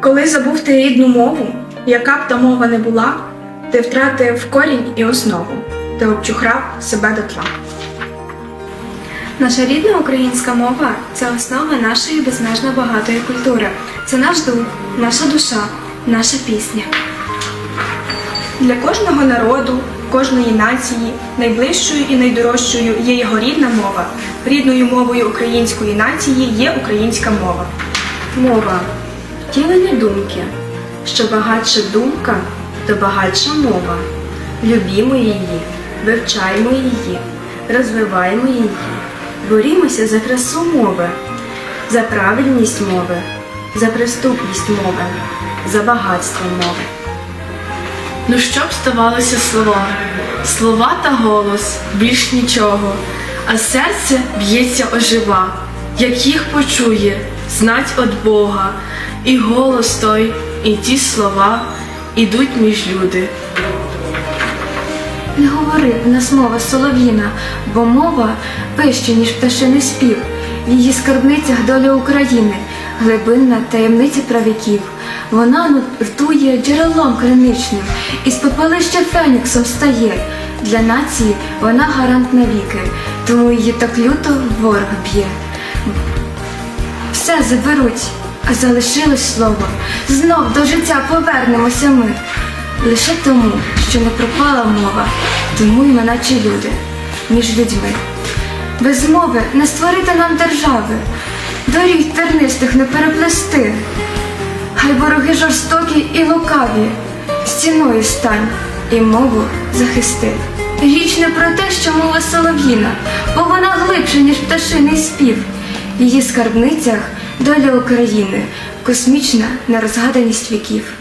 Коли забув ти рідну мову, яка б та мова не була, ти втратив корінь і основу, ти обчухрав себе дотла. Наша рідна українська мова це основа нашої безмежно багатої культури. Це наш дух, наша душа, наша пісня. Для кожного народу, кожної нації найближчою і найдорожчою є його рідна мова. Рідною мовою української нації є українська мова. Мова втілення думки. Що багатша думка, то багатша мова. Любімо її, вивчаймо її, розвиваємо її, борімося за красу мови, за правильність мови, за приступність мови, за багатство мови. Ну що б ставалося слова? Слова та голос, більш нічого, а серце б'ється ожива, як їх почує, знать от Бога, і голос той, і ті слова ідуть між люди. Не говори, в нас мова солов'їна, бо мова вища, ніж пташиний спів. В її скарбницях доля України, глибинна таємниця правіків. Вона ртує джерелом криничним, із попелища феніксом стає. Для нації вона гарант навіки, тому її так люто ворог б'є. Все заберуть, залишилось слово. Знов до життя повернемося ми. Лише тому, що не пропала мова, тому й ми наче люди між людьми. Без мови не створити нам держави, доріг тернистих не переплести. Хай вороги жорстокі і лукаві, стіною стань і мову захисти. Річ не про те, що мова солов'їна, бо вона глибша, ніж пташиний спів. В її скарбницях доля України, космічна нерозгаданість віків.